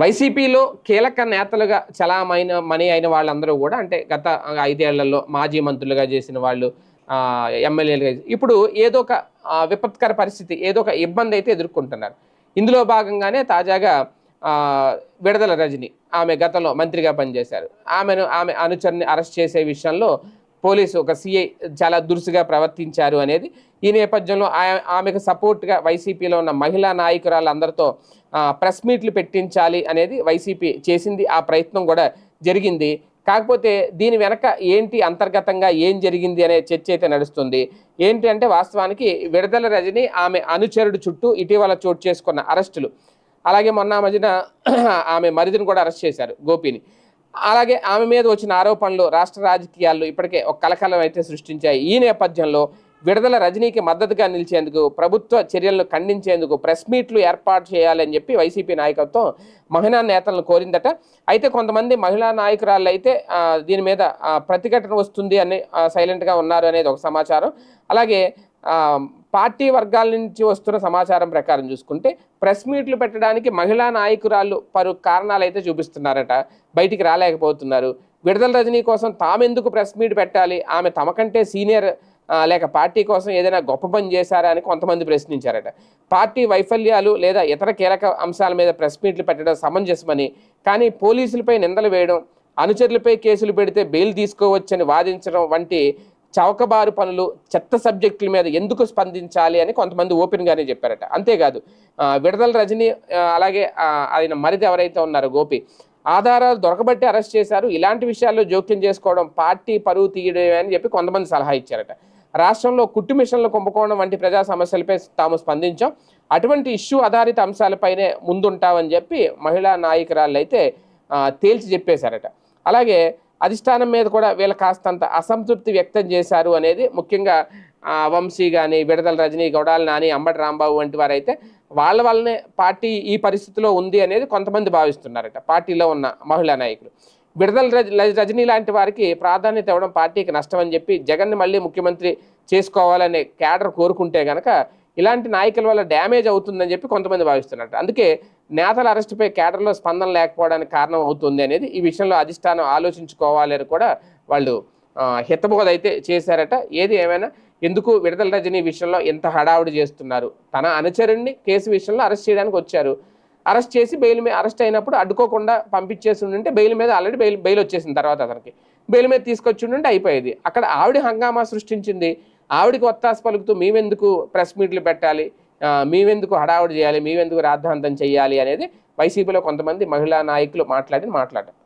వైసీపీలో కీలక నేతలుగా చలామైన మనీ అయిన వాళ్ళందరూ కూడా అంటే గత ఐదేళ్ళలో మాజీ మంత్రులుగా చేసిన వాళ్ళు ఎమ్మెల్యేలుగా ఇప్పుడు ఏదో ఒక విపత్కర పరిస్థితి ఏదో ఒక ఇబ్బంది అయితే ఎదుర్కొంటున్నారు. ఇందులో భాగంగానే తాజాగా విడదల రజని ఆమె గతంలో మంత్రిగా పనిచేశారు. ఆమెను ఆమె అనుచరుని అరెస్ట్ చేసే విషయంలో పోలీసు ఒక సిఐ చాలా దురుసుగా ప్రవర్తించారు అనేది ఈ నేపథ్యంలో ఆమెకు సపోర్ట్గా వైసీపీలో ఉన్న మహిళా నాయకురాలందరితో ప్రెస్ మీట్లు పెట్టించాలి అనేది వైసీపీ చేసింది. ఆ ప్రయత్నం కూడా జరిగింది. కాకపోతే దీని వెనక ఏంటి అంతర్గతంగా ఏం జరిగింది అనే చర్చ అయితే నడుస్తుంది. ఏంటి అంటే వాస్తవానికి విడుదల రజని ఆమె అనుచరుడు చుట్టూ ఇటీవల చోటు చేసుకున్న అరెస్టులు. అలాగే మొన్న మధ్యన ఆమె మరిదిని కూడా అరెస్ట్ చేశారు గోపిని. అలాగే ఆమె మీద వచ్చిన ఆరోపణలు రాష్ట్ర రాజకీయాల్లో ఇప్పటికే ఒక కలకలం అయితే సృష్టించాయి. ఈ నేపథ్యంలో విడుదల రజనీకి మద్దతుగా నిలిచేందుకు ప్రభుత్వ చర్యలను ఖండించేందుకు ప్రెస్ మీట్లు ఏర్పాటు చేయాలని చెప్పి వైసీపీ నాయకత్వం మహిళా నేతలను కోరిందట. అయితే కొంతమంది మహిళా నాయకురాళ్ళు అయితే దీని మీద ప్రతిఘటన వస్తుంది అని సైలెంట్గా ఉన్నారు అనేది ఒక సమాచారం. అలాగే పార్టీ వర్గాల నుంచి వస్తున్న సమాచారం ప్రకారం చూసుకుంటే ప్రెస్ మీట్లు పెట్టడానికి మహిళా నాయకురాళ్ళు పలు కారణాలు అయితే చూపిస్తున్నారట. బయటికి రాలేకపోతున్నారు. విడుదల రజనీ కోసం తామెందుకు ప్రెస్ మీట్ పెట్టాలి? ఆమె తమకంటే సీనియర్ లేక పార్టీ కోసం ఏదైనా గొప్ప పని చేశారా అని కొంతమంది ప్రశ్నించారట. పార్టీ వైఫల్యాలు లేదా ఇతర కీలక అంశాల మీద ప్రెస్ మీట్లు పెట్టడం సమంజసమని కానీ పోలీసులపై నిందలు వేయడం అనుచరులపై కేసులు పెడితే బెయిల్ తీసుకోవచ్చని వాదించడం వంటి చౌకబారు పనులు చెత్త సబ్జెక్టుల మీద ఎందుకు స్పందించాలి అని కొంతమంది ఓపెన్గానే చెప్పారట. అంతేకాదు విడదల రజని అలాగే ఆయన మరిది ఎవరైతే ఉన్నారో గోపి ఆధారాలు దొరకబట్టి అరెస్ట్ చేశారు. ఇలాంటి విషయాల్లో జోక్యం చేసుకోవడం పార్టీ పరువు తీయడమే అని చెప్పి కొంతమంది సలహా ఇచ్చారట. రాష్ట్రంలో కుట్టు మిషన్లు కుంభకోణం వంటి ప్రజా సమస్యలపై తాము స్పందించాం. అటువంటి ఇష్యూ ఆధారిత అంశాలపైనే ముందుంటామని చెప్పి మహిళా నాయకురాళ్ళు అయితే తేల్చి చెప్పేశారట. అలాగే అధిష్టానం మీద కూడా వీళ్ళు కాస్తంత అసంతృప్తి వ్యక్తం చేశారు అనేది ముఖ్యంగా వంశీ కానీ విడదల రజనీ గౌడాల నాని అంబటి రాంబాబు వంటి వారైతే వాళ్ళ వల్లనే పార్టీ ఈ పరిస్థితిలో ఉంది అనేది కొంతమంది భావిస్తున్నారట పార్టీలో ఉన్న మహిళా నాయకులు. విడదల రజ రజనీ లాంటి వారికి ప్రాధాన్యత ఇవ్వడం పార్టీకి నష్టం అని చెప్పి జగన్ని మళ్ళీ ముఖ్యమంత్రి చేసుకోవాలనే క్యాడర్ కోరుకుంటే కనుక ఇలాంటి నాయకుల వల్ల డ్యామేజ్ అవుతుందని చెప్పి కొంతమంది భావిస్తున్నారు అందుకే నేతల అరెస్టుపై కేటర్లో స్పందన లేకపోవడానికి కారణం అవుతుంది అనేది ఈ విషయంలో అధిష్టానం ఆలోచించుకోవాలి అని కూడా వాళ్ళు హితబోధ అయితే చేశారట. ఏది ఏమైనా ఎందుకు విడుదల రజనీ విషయంలో ఎంత హడావుడి చేస్తున్నారు? తన అనుచరుణ్ణి కేసు విషయంలో అరెస్ట్ చేయడానికి వచ్చారు. అరెస్ట్ చేసి బెయిల్ మీద అరెస్ట్ అయినప్పుడు అడ్డుకోకుండా పంపించేసి ఉంటే బెయిల్ మీద ఆల్రెడీ బెయిల్ బెయిల్ వచ్చేసిన తర్వాత అతనికి. బెయిల్ మీద తీసుకొచ్చి ఉంటే అయిపోయేది. అక్కడ ఆవిడ హంగామా సృష్టించింది. ఆవిడికి ఒత్తాసు పలుకుతూ మేమెందుకు ప్రెస్ మీట్లు పెట్టాలి? మేమెందుకు హడావుడి చేయాలి? మేమెందుకు రాద్ధాంతం చేయాలి అనేది వైసీపీలో కొంతమంది మహిళా నాయకులు మాట్లాడి మాట్లాడారు.